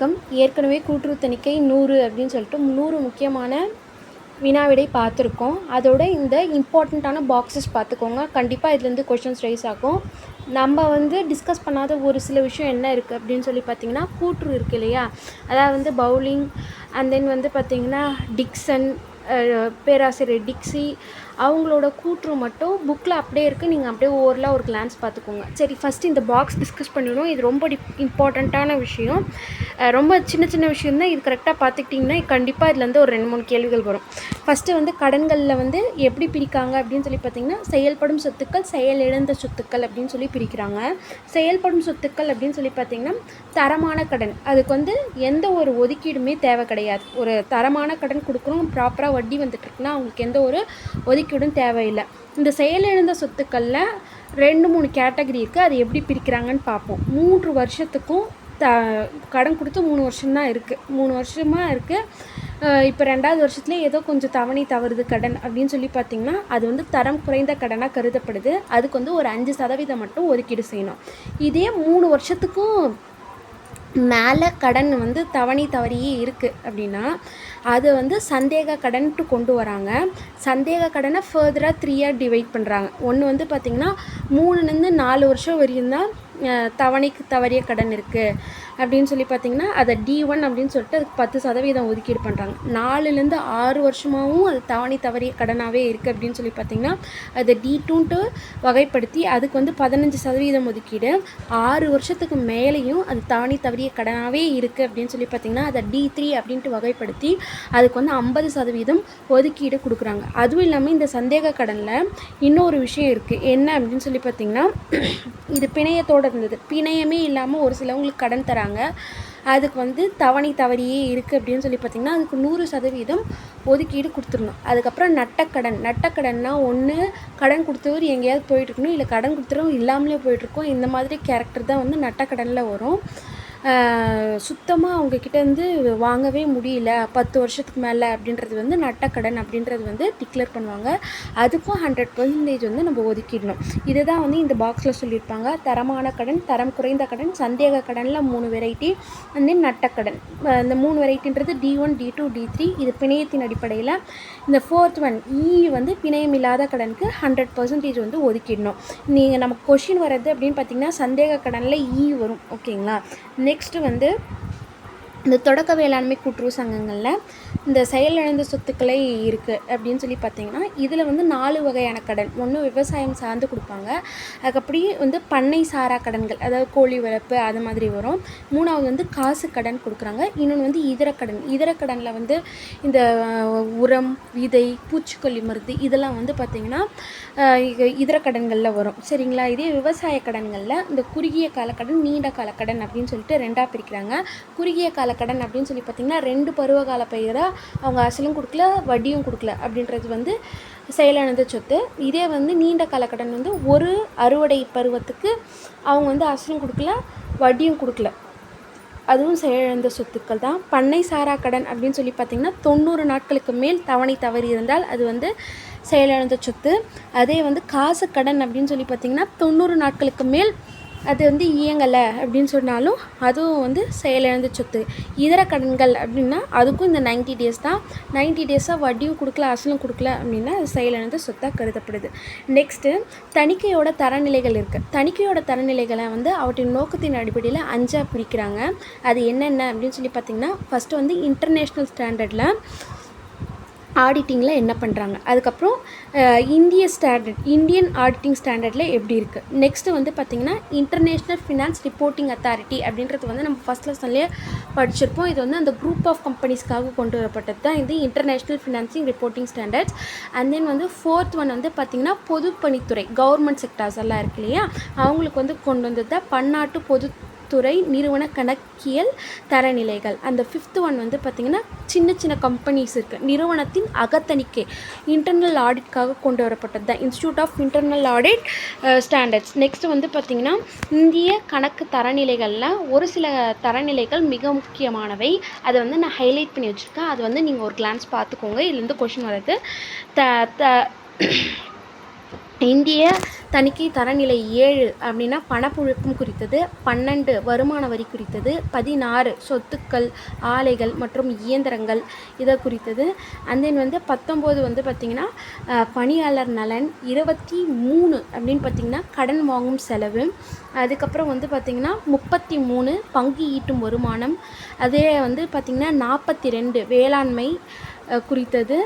Come ஏற்கனவே கூட்டுறவு தணிக்கை நூறு அப்படின்னு சொல்லிட்டு நூறு முக்கியமான வினாவிடை பார்த்துருக்கோம். அதோட இந்த இம்பார்ட்டண்ட்டான பாக்ஸஸ் பார்த்துக்கோங்க. கண்டிப்பாக இதுலேருந்து கொஷின்ஸ் ரைஸ் ஆகும். நம்ம வந்து டிஸ்கஸ் பண்ணாத ஒரு சில விஷயம் என்ன இருக்குது அப்படின்னு சொல்லி பார்த்தீங்கன்னா கூற்று இருக்குது இல்லையா? அதாவது வந்து பவுலிங் அண்ட் தென் வந்து பார்த்திங்கன்னா டிக்சன் பேராசிரியர் டிக்ஸி அவங்களோட கூற்று மட்டும் புக்கில் அப்படியே இருக்குது நீங்கள் அப்படியே ஓவரலாக ஒரு கிளான்ஸ் பார்த்துக்கோங்க. சரி ஃபஸ்ட்டு இந்த பாக்ஸ் டிஸ்கஸ் பண்ணிடணும் இது ரொம்ப டிப் இம்பார்ட்டண்ட்டான விஷயம். ரொம்ப சின்ன சின்ன விஷயம் தான். இது கரெக்டாக பார்த்துக்கிட்டிங்கன்னா கண்டிப்பாக இதுலேருந்து ஒரு ரெண்டு மூணு கேள்விகள் வரும். ஃபஸ்ட்டு வந்து கடன்களில் வந்து எப்படி பிரிக்காங்க அப்படின்னு சொல்லி பார்த்தீங்கன்னா செயல்படும் சொத்துக்கள் செயலிழந்த சொத்துக்கள் அப்படின்னு சொல்லி பிரிக்கிறாங்க. செயல்படும் சொத்துக்கள் அப்படின்னு சொல்லி பார்த்தீங்கன்னா தரமான கடன். அதுக்கு வந்து எந்த ஒரு ஒதுக்கீடுமே தேவை கிடையாது. ஒரு தரமான கடன் கொடுக்குறோம் ப்ராப்பராக வட்டி வந்துட்டுருக்குன்னா அவங்களுக்கு எந்த ஒரு ஒதுக்கீடும் தேவையில்லை. இந்த செயலிழந்த சொத்துக்களில் ரெண்டு மூணு கேட்டகரி இருக்குது அது எப்படி பிரிக்கிறாங்கன்னு பார்ப்போம். மூன்று வருஷத்துக்கும் த கடன் கொடுத்து மூணு வருஷம்தான் இருக்குது மூணு வருஷமாக இருக்குது இப்போ ரெண்டாவது வருஷத்துலேயே ஏதோ கொஞ்சம் தவணை தவறுது கடன் அப்படின்னு சொல்லி பார்த்தீங்கன்னா அது வந்து தரம் குறைந்த கடனாக கருதப்படுது. அதுக்கு வந்து ஒரு அஞ்சு சதவீதம் மட்டும் ஒதுக்கீடு செய்யணும். இதே மூணு வருஷத்துக்கும் மேலே கடன் வந்து தவணை தவறியே இருக்குது அப்படின்னா அது வந்து சந்தேக கடன்ட்டு கொண்டு வராங்க. சந்தேக கடனை ஃபர்தராக த்ரீயாக டிவைட் பண்ணுறாங்க ஒன்று வந்து பார்த்திங்கன்னா மூணுலேருந்து நாலு வருஷம் வரையும் தான் தவணைக்கு தவறிய கடன் இருக்குது அப்படின்னு சொல்லி பார்த்தீங்கன்னா அதை டி ஒன் அப்படின்னு சொல்லிட்டு அதுக்கு பத்து சதவீதம் ஒதுக்கீடு பண்ணுறாங்க நாலுலேருந்து ஆறு வருஷமாகவும் அது தவணை தவறிய கடனாகவே இருக்குது அப்படின்னு சொல்லி பார்த்தீங்கன்னா அதை டி டூன்ட்டு வகைப்படுத்தி அதுக்கு வந்து பதினஞ்சு சதவீதம் ஒதுக்கீடு. ஆறு வருஷத்துக்கு மேலேயும் அது தவணை தவறிய கடனாகவே இருக்குது அப்படின்னு சொல்லி பார்த்தீங்கன்னா அதை டி த்ரீ அப்படின்ட்டு வகைப்படுத்தி அதுக்கு வந்து ஐம்பது சதவீதம் ஒதுக்கீடு கொடுக்குறாங்க. அதுவும் இல்லாமல் இந்த சந்தேக கடனில் இன்னொரு விஷயம் இருக்குது என்ன அப்படின்னு சொல்லி பார்த்தீங்கன்னா இது பிணையத்தோடு இருந்தது. பிணையமே இல்லாமல் ஒரு சிலவங்களுக்கு கடன் தராங்க. அதுக்கு வந்து தவணை தவறியே இருக்குது அப்படின்னு சொல்லி பார்த்தீங்கன்னா அதுக்கு நூறு சதவீதம் ஒதுக்கீடு கொடுத்துடணும். அதுக்கப்புறம் நட்டக்கடன். நட்டக்கடன்னா ஒன்று கடன் கொடுத்தவர் எங்கேயாவது போயிட்டுருக்கணும் இல்லை கடன் கொடுத்துறவங்க இல்லாமலே போயிட்டுருக்கோம் இந்த மாதிரி கேரக்டர் தான் வந்து நட்டக்கடனில் வரும். சுத்தமாக அவங்கக்கிட்டேருந்து வாங்கவே முடியல. பத்து வருஷத்துக்கு மேலே அப்படின்றது வந்து நட்டக்கடன் அப்படின்றது வந்து டிக்ளேர் பண்ணுவாங்க. அதுக்கும் ஹண்ட்ரட் பர்சன்டேஜ் வந்து நம்ம ஒதுக்கிடணும். இதை தான் வந்து இந்த பாக்ஸில் சொல்லியிருப்பாங்க. தரமான கடன் தரம் குறைந்த கடன் சந்தேக கடனில் மூணு வெரைட்டி அண்ட் தென் நட்டக்கடன் இந்த மூணு வெரைட்டின்றது T one T two T three இது பிணையத்தின் அடிப்படையில் இந்த ஃபோர்த் ஒன் இ வந்து பிணையம் இல்லாத கடனுக்கு ஹண்ட்ரட் பர்சன்டேஜ் வந்து ஒதுக்கிடணும். நீங்கள் நமக்கு கொஷின் வர்றது அப்படின்னு பார்த்தீங்கன்னா சந்தேக கடனில் இ e வரும். ஓகேங்களா? நெக்ஸ்ட்டு வந்து இந்த தொடக்க வேளாண்மை கூட்டுறவு சங்கங்களில் இந்த செயலிழந்த சொத்துக்களை இருக்குது அப்படின்னு சொல்லி பார்த்தீங்கன்னா இதில் வந்து நாலு வகையான கடன். ஒன்று விவசாயம் சார்ந்து கொடுப்பாங்க. அதுக்கப்படி வந்து பண்ணை சாரா கடன்கள் அதாவது கோழி வளர்ப்பு அது மாதிரி வரும். மூணாவது வந்து காசு கடன் கொடுக்குறாங்க. இன்னொன்று வந்து இதர கடன். இதர கடனில் வந்து இந்த உரம் விதை பூச்சிக்கொல்லி மருந்து இதெல்லாம் வந்து பார்த்திங்கன்னா இதர கடன்களில் வரும். சரிங்களா? இதே விவசாய கடன்களில் இந்த குறுகிய கால கடன் நீண்ட கால கடன் அப்படின்னு சொல்லிட்டு ரெண்டாக பிரிக்கிறாங்க. குறுகிய கால கடன் அப்படின்னு சொல்லி பார்த்திங்கன்னா ரெண்டு பருவகால பயிராக அவங்க அசலும் கொடுக்கல வட்டியும் கொடுக்கல அப்படின்றது வந்து செயலிழந்த சொத்து. இதே வந்து நீண்ட காலக்கடன் கடன் வந்து ஒரு அறுவடை பருவத்துக்கு அவங்க வந்து அசலும் கொடுக்கல வட்டியும் கொடுக்கல. அதுவும் செயலிழந்த சொத்துக்கள் தான். பண்ணை சாரா கடன் அப்படின்னு சொல்லி பார்த்தீங்கன்னா தொண்ணூறு நாட்களுக்கு மேல் தவணை தவறி இருந்தால் அது வந்து செயலிழந்த சொத்து. அதே வந்து காசு கடன் அப்படின்னு சொல்லி பார்த்தீங்கன்னா தொண்ணூறு நாட்களுக்கு மேல் அது வந்து இயங்கலை அப்படின்னு சொன்னாலும் அதுவும் வந்து செயலிழந்த சொத்து. இதர கடன்கள் அப்படின்னா அதுக்கும் இந்த 90 டேஸ் தான். 90 டேஸாக வட்டியும் கொடுக்கல அசலும் கொடுக்கல அப்படின்னா அது செயலிழந்த சொத்தாக கருதப்படுது. நெக்ஸ்ட்டு தணிக்கையோட தரநிலைகள் இருக்குது தணிக்கையோட தரநிலைகளை வந்து அவற்றின் நோக்கத்தின் அடிப்படையில் அஞ்சாக பிரிக்கிறாங்க. அது என்னென்ன அப்படின்னு சொல்லி பார்த்தீங்கன்னா ஃபஸ்ட்டு வந்து இன்டர்நேஷ்னல் ஸ்டாண்டர்டில் ஆடிட்டிங்கில் என்ன பண்ணுறாங்க அதுக்கப்புறம் இந்திய ஸ்டாண்டர்ட் இந்தியன் ஆடிட்டிங் ஸ்டாண்டர்டில் எப்படி இருக்குது நெக்ஸ்ட்டு வந்து பார்த்திங்கன்னா இன்டர்நேஷ்னல் ஃபினான்ஸ் ரிப்போர்ட்டிங் அத்தாரிட்டி அப்படின்றது வந்து நம்ம ஃபஸ்ட் லெசன்லேயே படிச்சிருப்போம். இது வந்து அந்த குரூப் ஆஃப் கம்பெனிஸ்க்காக கொண்டு வரப்பட்டது தான் இது international financing reporting standards and then வந்து ஃபோர்த் ஒன் வந்து பார்த்திங்கன்னா பொதுப்பணித்துறை கவர்மெண்ட் செக்டார்ஸ் எல்லாம் இருக்கு இல்லையா? அவங்களுக்கு வந்து கொண்டு வந்தது தான் பன்னாட்டு பொது துறை நிறுவன கணக்கியல் தரநிலைகள். அந்த ஃபிஃப்த்து ஒன் வந்து பார்த்திங்கன்னா சின்ன சின்ன கம்பெனிஸ் இருக்குது நிறுவனத்தின் அகத்தணிக்கை இன்டர்னல் ஆடிட்காக கொண்டு வரப்பட்டது. தான் institute of internal audit standards next வந்து பார்த்திங்கன்னா இந்திய கணக்கு தரநிலைகளில் ஒரு சில தரநிலைகள் மிக முக்கியமானவை. அதை வந்து நான் ஹைலைட் பண்ணி வச்சுருக்கேன். அது வந்து நீங்கள் ஒரு கிளான்ஸ் பார்த்துக்கோங்க. இதுலேருந்து கொஷின் வர்றது த த இந்திய தணிக்கை தரநிலை ஏழு அப்படின்னா பணப்புழக்கம் குறித்தது பன்னெண்டு வருமான வரி குறித்தது பதினாறு சொத்துக்கள் ஆலைகள் மற்றும் இயந்திரங்கள் இதை குறித்தது. அண்ட் தென் வந்து பத்தொம்போது வந்து பார்த்திங்கன்னா பணியாளர் நலன் இருபத்தி மூணு அப்படின்னு பார்த்திங்கன்னா கடன் வாங்கும் செலவு. அதுக்கப்புறம் வந்து பார்த்திங்கன்னா முப்பத்தி மூணு பங்கு ஈட்டும் வருமானம். அதே வந்து பார்த்திங்கன்னா நாற்பத்தி ரெண்டு வேளாண்மை குறித்தது.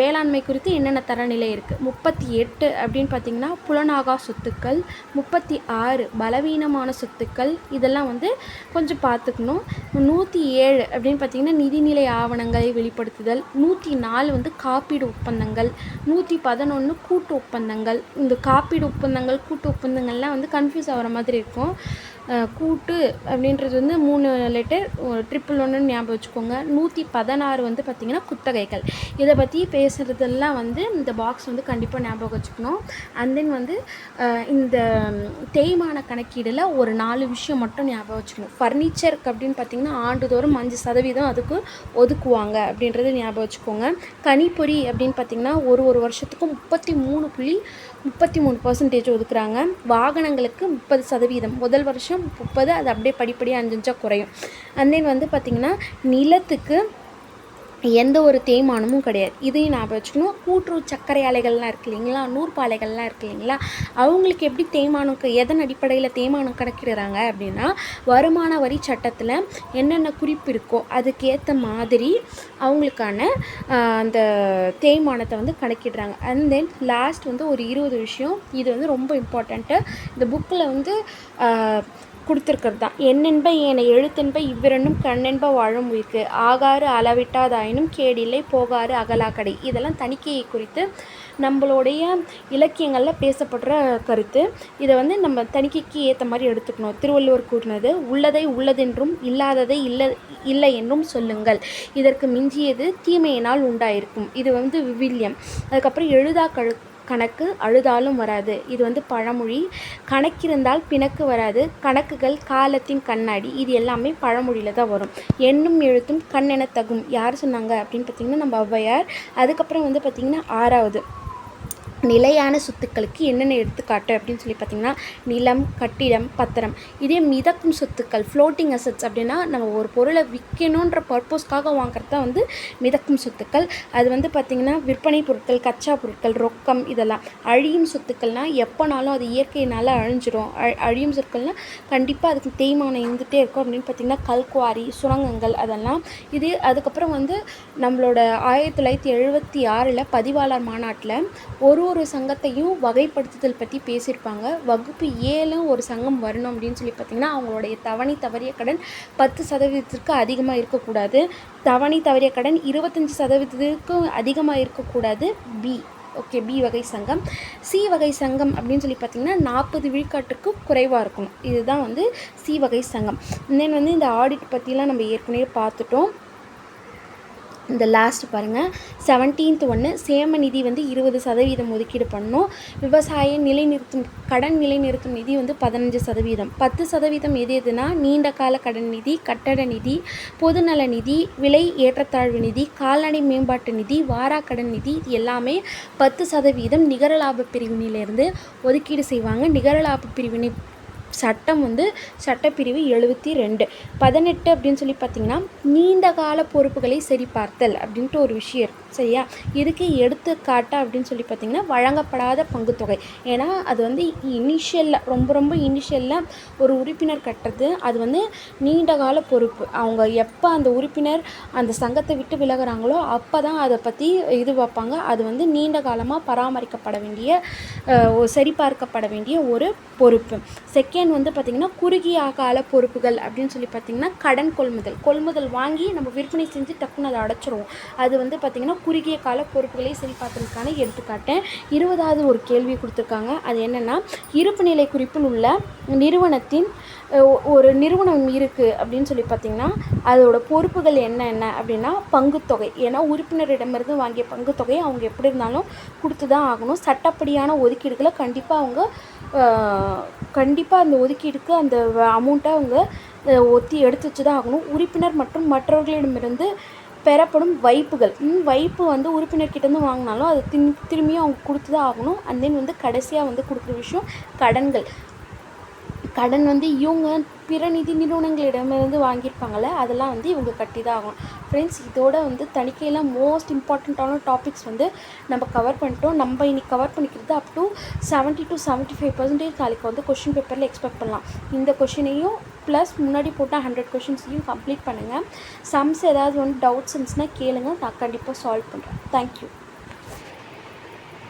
வேளாண்மை குறித்து என்னென்ன தரநிலை இருக்குது முப்பத்தி எட்டு அப்படின்னு பார்த்திங்கன்னா புலனாகா சொத்துக்கள். முப்பத்தி ஆறு பலவீனமான சொத்துக்கள். இதெல்லாம் வந்து கொஞ்சம் பார்த்துக்கணும் நூற்றி ஏழு அப்படின்னு பார்த்திங்கன்னா நிதிநிலை ஆவணங்களை வெளிப்படுத்துதல். நூற்றி நாலு வந்து காப்பீடு ஒப்பந்தங்கள். நூற்றி பதினொன்று கூட்டு ஒப்பந்தங்கள். இந்த காப்பீடு ஒப்பந்தங்கள் கூட்டு ஒப்பந்தங்கள்லாம் வந்து கன்ஃபியூஸ் ஆகிற மாதிரி இருக்கும். கூட்டு அப்படின்றது வந்து மூணு லெட்டர் ட்ரிப்புள் ஒன்று ஞாபகம் வச்சுக்கோங்க. நூற்றி பதினாறு வந்து பார்த்திங்கன்னா குத்தகைகள். இதை பற்றி பேசுகிறதெல்லாம் வந்து இந்த பாக்ஸ் வந்து கண்டிப்பாக ஞாபகம் வச்சுக்கணும். அண்ட் தென் வந்து இந்த தேய்மான கணக்கீடில் ஒரு நாலு விஷயம் மட்டும் ஞாபகம் வச்சுக்கணும். ஃபர்னிச்சருக்கு அப்படின்னு பார்த்திங்கன்னா ஆண்டுதோறும் அஞ்சு சதவீதம் அதுக்கு ஒதுக்குவாங்க அப்படின்றது ஞாபகம் வச்சுக்கோங்க. கனிப்பொறி அப்படின்னு பார்த்திங்கன்னா ஒரு ஒரு வருஷத்துக்கும் முப்பத்தி மூணு புள்ளி முப்பத்தி மூணு பர்சன்டேஜ் ஒதுக்குறாங்க. வாகனங்களுக்கு முப்பது சதவீதம். முதல் வருஷம் முப்பது அது அப்படியே படிப்படியாக அஞ்சு குறையும். அண்ட் தென் வந்து பார்த்திங்கன்னா நிலத்துக்கு எந்த ஒரு தேய்மானமும் கிடையாது. இதையும் ஞாபகம் வச்சுக்கணும். கூட்டுறவு சர்க்கரை ஆலைகள்லாம் இருக்கு இல்லைங்களா? நூற்பாலைகள்லாம் இருக்குது இருக்கு இல்லைங்களா? அவங்களுக்கு எப்படி தேய்மானம் எதன் அடிப்படையில் தேய்மானம் கணக்கிடுறாங்க அப்படின்னா வருமான வரி சட்டத்தில் என்னென்ன குறிப்பு இருக்கோ அதுக்கேற்ற மாதிரி அவங்களுக்கான அந்த தேய்மானத்தை வந்து கணக்கிடுறாங்க. அண்ட் தென் லாஸ்ட் வந்து ஒரு இருபது விஷயம். இது வந்து ரொம்ப இம்பார்ட்டண்ட்டு இந்த புக்கில் வந்து கொடுத்துருக்கிறது தான் என்னென்ப ஏனை எழுத்தென்ப இவ்விரண்டும் கண்ணென்ப வாழும் உயிர்க்கு. ஆகாறு அளவிட்டாதாயினும் கேடில்லை போகாறு அகலாக்கடை. இதெல்லாம் தணிக்கையை குறித்து நம்மளுடைய இலக்கியங்களில் பேசப்படுற கருத்து. இதை வந்து நம்ம தணிக்கைக்கு ஏற்ற மாதிரி எடுத்துக்கணும். திருவள்ளுவர் கூறினது உள்ளதை உள்ளதென்றும் இல்லாததை இல்லை இல்லை என்றும் சொல்லுங்கள். இதற்கு மிஞ்சியது தீமையினால் உண்டாயிருக்கும். இது வந்து விவிலியம். அதுக்கப்புறம் எழுதா கழு கணக்கு அழுதாலும் வராது. இது வந்து பழமொழி. கணக்கிருந்தால் பிணக்கு வராது. கணக்குகள் காலத்தின் கண்ணாடி. இது எல்லாமே பழமொழியில் தான் வரும். எண்ணும் எழுத்தும் கண் என தகும். யார் சொன்னாங்க அப்படின்னு பார்த்தீங்கன்னா நம்ம ஔவையார். அதுக்கப்புறம் வந்து பார்த்திங்கன்னா ஆறாவது. நிலையான சொத்துக்களுக்கு என்னென்ன எடுத்துக்காட்டு அப்படின்னு சொல்லி பார்த்தீங்கன்னா நிலம் கட்டிடம் பத்திரம். இதே மிதக்கும் சொத்துக்கள் ஃப்ளோட்டிங் அசட்ஸ் அப்படின்னா நம்ம ஒரு பொருளை விற்கணுன்ற பர்பஸ்க்காக வாங்குறது தான் வந்து மிதக்கும் சொத்துக்கள். அது வந்து பார்த்திங்கன்னா விற்பனை பொருட்கள் கச்சா பொருட்கள் ரொக்கம் இதெல்லாம். அழியும் சொத்துக்கள்னால் எப்போனாலும் அது இயற்கையினால் அழிஞ்சிரும். அழ அழியும் சொற்கள்னால் கண்டிப்பாக அதுக்கு தேய்மானம் இருந்துகிட்டே இருக்கும் அப்படின்னு பார்த்திங்கன்னா கல்குவாரி சுரங்கங்கள் அதெல்லாம். இது அதுக்கப்புறம் வந்து நம்மளோட ஆயிரத்தி தொள்ளாயிரத்தி எழுபத்தி ஆறில் பதிவாளர் மாநாட்டில் ஒரு ஒரு சங்கத்தையும் வகைப்படுத்துதல் பற்றி பேசியிருப்பாங்க. வகுப்பு ஏழும் ஒரு சங்கம் வரணும் அப்படின்னு சொல்லி பார்த்திங்கன்னா அவங்களுடைய தவணை தவறிய கடன் பத்து சதவீதத்திற்கு அதிகமாக இருக்கக்கூடாது. தவணை தவறிய கடன் இருபத்தஞ்சி சதவீதத்திற்கும் அதிகமாக இருக்கக்கூடாது. பி ஓகே பி வகை சங்கம். சி வகை சங்கம் அப்படின்னு சொல்லி பார்த்திங்கன்னா நாற்பது விழுக்காட்டுக்கு குறைவாக இருக்கணும். இதுதான் வந்து சி வகை சங்கம். தென் வந்து இந்த ஆடிட் பற்றிலாம் நம்ம ஏற்கனவே பார்த்துட்டோம். இந்த லாஸ்ட் பாருங்கள் செவன்டீன்த் ஒன்று சேம நிதி வந்து இருபது சதவீதம் ஒதுக்கீடு பண்ணணும். விவசாய நிலைநிறுத்தும் கடன் நிலைநிறுத்தும் நிதி வந்து பதினஞ்சு சதவீதம். பத்து சதவீதம் எது எதுனா நீண்ட கால கடன் நிதி கட்டட நிதி பொதுநல நிதி விலை ஏற்றத்தாழ்வு நிதி கால்நடை மேம்பாட்டு நிதி வாராக்கடன் நிதி இது எல்லாமே பத்து சதவீதம் நிகர லாப பிரிவினையிலேருந்து ஒதுக்கீடு செய்வாங்க. நிகர லாப பிரிவினை சட்டம் வந்து சட்டப்பிரிவு எழுபத்தி ரெண்டு. பதினெட்டு அப்படின்னு சொல்லி பார்த்தீங்கன்னா நீண்ட கால பொறுப்புகளை சரிபார்த்தல் அப்படின்ட்டு ஒரு விஷயம் இருக்குது சரியா? இதுக்கு எடுத்துக்காட்டு அப்படின்னு சொல்லி பார்த்தீங்கன்னா வழங்கப்படாத பங்குத்தொகை. ஏன்னா அது வந்து இனிஷியலில் ரொம்ப ரொம்ப இனிஷியலில் ஒரு உறுப்பினர் கட்டுறது அது வந்து நீண்ட கால பொறுப்பு. அவங்க எப்போ அந்த உறுப்பினர் அந்த சங்கத்தை விட்டு விலகுறாங்களோ அப்போ தான் அதை பற்றி இது வைப்பாங்க அது வந்து நீண்ட காலமாக பராமரிக்கப்பட வேண்டிய சரிபார்க்கப்பட வேண்டிய ஒரு பொறுப்பு. செகண்ட் வந்து பார்த்திங்கன்னா குறுகிய கால பொறுப்புகள் அப்படின்னு சொல்லி பார்த்திங்கன்னா கடன் கொள்முதல். கொள்முதல் வாங்கி நம்ம விற்பனை செஞ்சு டக்குன்னு அதை அடைச்சிருவோம். அது வந்து பார்த்திங்கன்னா குறுகிய கால பொறுப்புகளை சரிபார்த்ததுக்கான எடுத்துக்காட்டேன் இருபதாவது ஒரு கேள்வி கொடுத்துருக்காங்க. அது என்னென்னா இருப்பு நிலை குறிப்பில் உள்ள நிறுவனத்தின் ஒரு நிறுவனம் இருக்குது அப்படின்னு சொல்லி பார்த்திங்கன்னா அதோட பொறுப்புகள் என்ன என்ன அப்படின்னா பங்குத்தொகை ஏன்னா உறுப்பினரிடமிருந்து வாங்கிய பங்குத்தொகையை அவங்க எப்படி இருந்தாலும் கொடுத்து தான் ஆகணும். சட்டப்படியான ஒதுக்கீடுகளை கண்டிப்பாக அவங்க கண்டிப்பாக அந்த ஒதுக்கீடுக்கு அந்த அமௌண்ட்டை அவங்க ஒத்தி எடுத்து வச்சு தான் ஆகணும். உறுப்பினர் மற்றும் மற்றவர்களிடமிருந்து பெறப்படும் வைப்புகள். வைப்பு வந்து உறுப்பினர்கிட்டேருந்து வாங்கினாலும் அது தின் திரும்பியும் அவங்க கொடுத்து தான் ஆகணும். அண்ட் தென் வந்து கடைசியாக வந்து கொடுக்குற விஷயம் கடன்கள். கடன் வந்து இவங்க பிற நிதி நிறுவனங்களிடமிருந்து வாங்கியிருப்பாங்கள்ல அதெல்லாம் வந்து இவங்க கட்டி தான் ஆகணும். ஃப்ரெண்ட்ஸ் இதோட வந்து தணிக்கையில் மோஸ்ட் இம்பார்ட்டண்ட்டான டாபிக்ஸ் வந்து நம்ம கவர் பண்ணிட்டோம். நம்ம இன்னைக்கு கவர் பண்ணிக்கிறது up to seventy two seventy five percentage நாளைக்கு வந்து கொஷின் பேப்பரில் எக்ஸ்பெக்ட் பண்ணலாம். இந்த கொஷினையும் ப்ளஸ் முன்னாடி போட்டால் ஹண்ட்ரட் கொஷின்ஸையும் கம்ப்ளீட் பண்ணுங்கள் சம்ஸ் ஏதாவது வந்து டவுட்ஸ் இருந்துச்சுன்னா கேளுங்க. நான் கண்டிப்பாக சால்வ் பண்ணுறேன் தேங்க்யூ